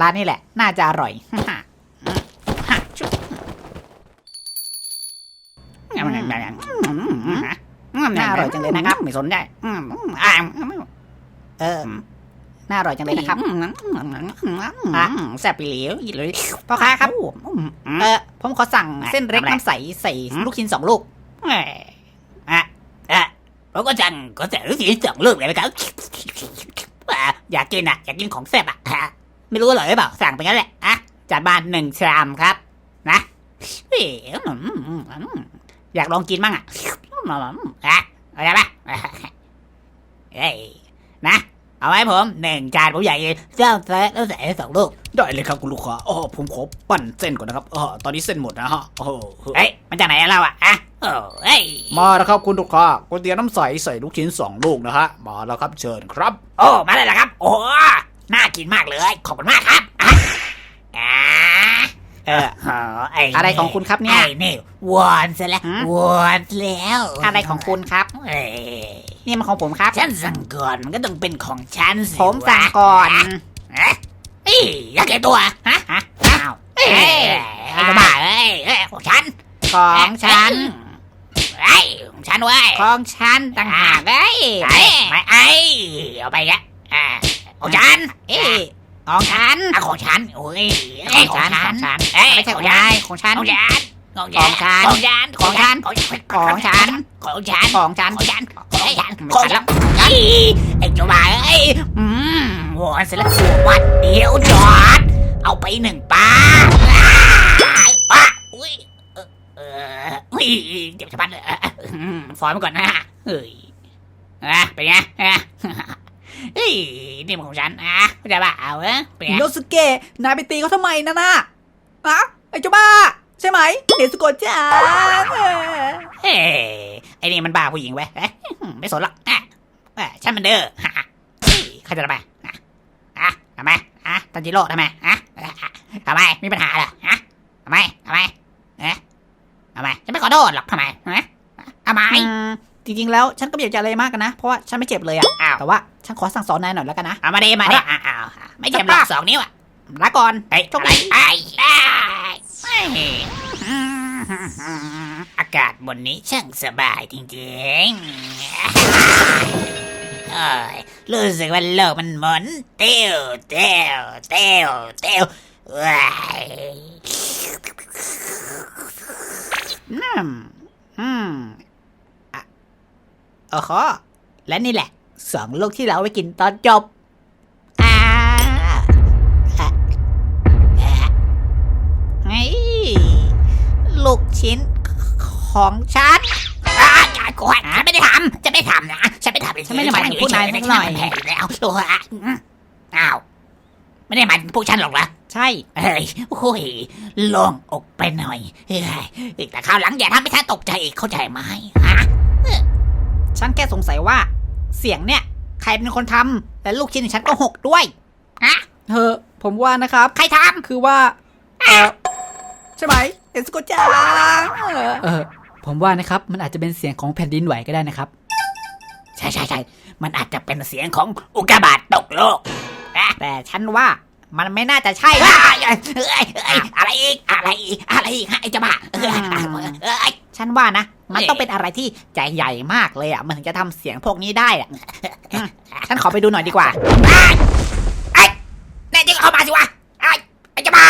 ร้านนี้แหละ น่าจะอร่อยน่าอร่อยจังเลยนะครับ ไม่สนใจเออน่าอร่อยจังเลยนะครับอะแซ่บไปเหลวอีเลยพ่อค้าครับเอเอออผมขอสั่งเส้นเล็กทำอะไรน้ำใสใส่ลูกชิ้นสองลูกอะอะเราก็จังก็แต่รู้สึกสองลูกเลยไหมครับอะอยากกินอะ อยากกินของแซ่บอะฮะ ไม่รู้อร่อยหรือเปล่าสั่งไปงั้นแหละอะจัดมาหนึ่งชามครับ นะเฮ้ยอืมอืมอืมอยากลองกินบ้างอะอะเอาใจปะเฮ้ยนะ เอาไว้ผมหนึ่งจานผมอยากกินเจ้าแซ่แล้วใส่สองลูกได้เลยครับคุณลูกค้าอ๋อผมขอปั่นเส้นก่อนนะครับอ๋อตอนนี้เส้นหมดนะฮะโอ้โหเฮ้ยมันจากไหนอะเราอะอะโอ้เฮ้ยมาแล้วครับคุณลูกค้าก๋วยเตี๋ยวน้ำใสใส่ลูกชิ้นสองลูกนะฮะมาแล้วครับเชิญครับ โอ้มาเลยละครับ โอ้ น่ากินมากเลย ขอบคุณมากครับอะอ่าเออโอ้ไอ้อะไรของคุณครับเนี่ย ไอ้นี่วอนซะแล้วหืม วอนแล้วอะไรของคุณครับ เอ้ยนี่มันของผมครับ ฉันสั่งก่อนมันก็ต้องเป็นของฉันสิผมสั่งก่อน เอ๊ะเอ้ยอยากแก้ตัวฮะฮะอ้าวเอ้ยไอ้กระบ้าเอ้ยเอ้ยของฉันของฉัน ไอ้ยของฉันเว้ย ของฉันต่างหากเอ้ยไอ้ไม่ไอ้เอาไปแกอ่า ของฉันเอ้ยของฉันอะของฉันโอ้ยของฉันของฉันเอ้ยไม่ใช่ขขอองงฉัยานยของฉันของฉันของของฉันของฉันของฉันของฉันของฉันของฉันของฉันของฉันของฉันไม่ของทันแล้ฉันวไอ้เจ้าบ้าเอ้ยอืมวอนเสร็จแล้วสวัสดเดียวจอด เอาไปหนึ่งป้าป้าอุ้ยเออเอออุ้ยเจ็บชะบัดเลยอืมฟอยมาก่อนนะเฮ้ยอะเป็นไงอะเฮ้ยนี่มันของฉันอะเข้าใจป่ะเอาเอ้ยเป็นไงโนสุเกะนายไปตีเขาทำไมนะน่ะอะไอ้เจ้าบ้า ใช่ไหมเดสุโกะจ้าเฮ้ยไอ้นี่มันบ้าผู้หญิงเว้ยเอ้ยไม่สนหรอกอะเอ้ยฉันมันเด้อฮะเฮ้ยเขาจะทำไมอะอะทำไมอะตันจิโร่ทำไมอะทำไมมีปัญหาเหรอฮะทำไมทำไมเอ๊ะทำไมฉันไม่ขอโทษหรอกทำไมฮะทำไม อืม จริงๆแล้วฉันก็ไม่อยากจะอะไรมากกันนะเพราะว่าฉันไม่เจ็บเลยอะอ้าว แต่ว่าฉันขอสั่งสอนนายหน่อยแล้วกันนะเอามาดิมาดิอะอ้าวไม่เจ็บหรอกสองนิ้วอะลาก่อนเฮ้ยโชคอะไรดีไอ้ได้อากาศบนนี้ช่างสบายจริงๆเอ้ยรู้สึกว่าโลกมันหมุนเตี้ยวเตี้ยวเตี้ยวเตี้ยวว้ายอืมอืมอะ โอ้โหและนี่แหละสองลูกที่เราเอาไว้กินตอนจบอ่าอะอะเฮ้ยลูกชิ้นของฉันอ้าวอย่ากวนฉันไม่ได้ทำฉันไม่ทำนะฉันไม่ทำฉันไม่ได้หมายถึงพวกนายสักหน่อยฉัแพ้แล้วตัวอ้าวไม่ได้หมายถึงพวกฉันหรอกเหรอใช่เอ้ยโอ้ยโล่งอกไปหน่อยเฮ้ยแต่คราวหลังอย่าทำให้ฉันตกใจอีกเข้าใจไหมฮะ ฉันแค่สงสัยว่า เสียงเนี่ย ใครเป็นคนทำและลูกชิ้นของฉันก็หกด้วยฮะเออผมว่านะครับ ใครทคือว่าเออใช่ไหมเอสโกจังเออ ผมว่านะครับมันอาจจะเป็นเสียงของแผ่นดินไหวก็ได้นะครับำใช่ใช่ใช่มันอาจจะเป็นเสียงของอุกกาบาตตกโลกนะแต่ฉันว่ามันไม่น่าจะใช่เอ้นะยเอ้ยเอ้ยเอ้ยอะไรอีกอะไรอีกอะไรอีกฮะไอ้เจ้าบ้าเอ้ยเอ้ยฉันว่านะ มันเอ๊ะต้องเป็นอะไรที่ใจใหญ่มากเลยอะ มันถึงจะทำเสียงพวกนี้ได้อะอืมฉันขอไปดูหน่อยดีกว่าไอ้แน่จริงก็เข้ามาสิวะไอ้ไอ้เจ้าบ้า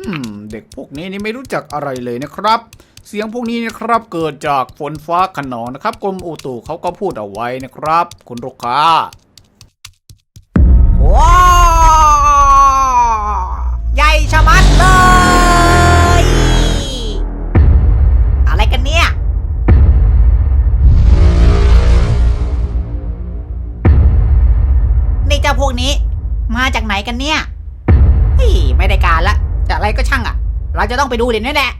อืมเด็กพวกนี้นี่ไม่รู้จักอะไรเลยนะครับ เสียงพวกนี้นะครับเกิดจากฝนฟ้าขนองนะครับกรมอุตุเขาก็พูดเอาไว้นะครับ คุณลูกค้า ว้าวใหญ่ชะมัดเลย ไหนกันเนี่ยเฮ้ยไม่ได้การละจะอะไรก็ช่างอะ เราจะต้องไปดูเด่นนี่แหละ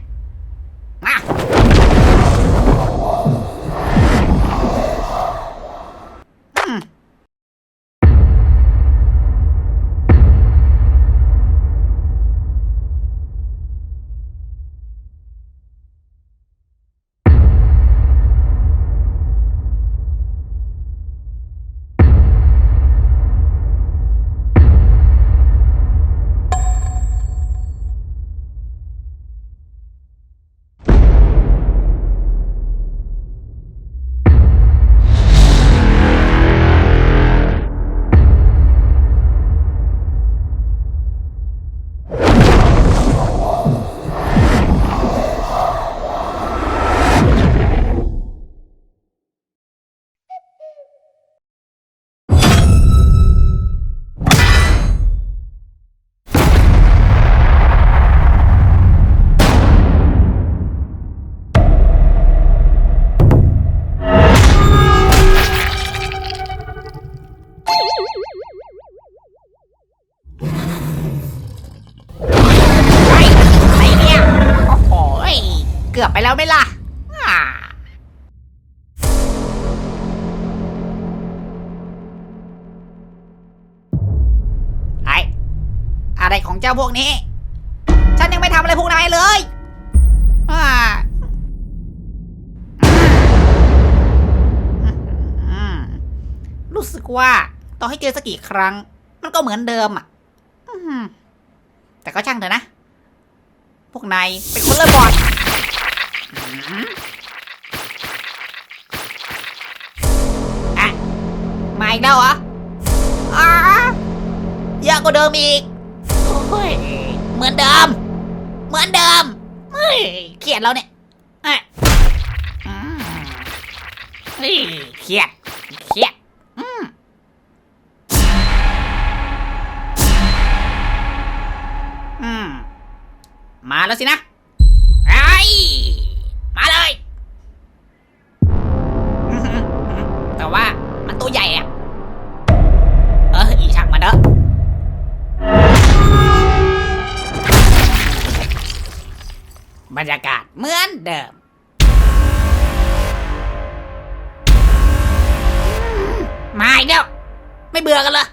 แล้วไหม่ล่ะไออะไรของเจ้าพวกนี้ ฉันยังไม่ทำอะไรพวกนายเลยอ่ารู้สึกว่าต่อให้เจอสักกี่ครั้ง มันก็เหมือนเดิมอะแต่ก็ช่างเถอะนะ พวกนายเป็นคนเลิศบอด อืมอะมาอีกแล้วเหรออ่าเยอะกว่าเดิมอีกโอ้ยเหมือนเดิม เหมือนเดิมเฮ้ยเครียดแล้วเนี่ยอะอืมเฮ้ยเครียดเครียดอืมอืมมาแล้วสินะ แต่ว่ามันตัวใหญ่อะเอออีช่างมันเถอะบรรยากาศเหมือนเดิม มาอีกแล้ว ไม่เบื่อกันเลย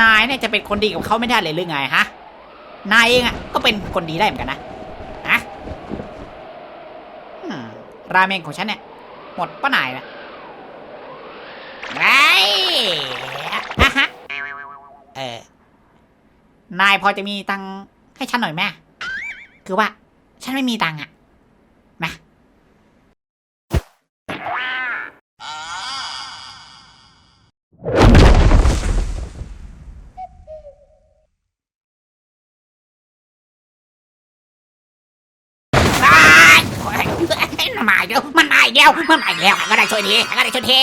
นายเนี่ยจะเป็นคนดีกับเขาไม่ได้เลยหรือไงฮะ นายเองอะก็เป็นคนดีได้เหมือนกันนะฮะราเมงของฉันเนี่ย หมดป้านายนะไอ้อะฮะ เออ นายพอจะมีตังให้ฉันหน่อยไหมคือว่า ฉันไม่มีตังอะมา ตายโอีกแล้วมันมาอีกแล้วมันมาอีกแล้วก็ได้ช่วยทีก็ได้ช่วยที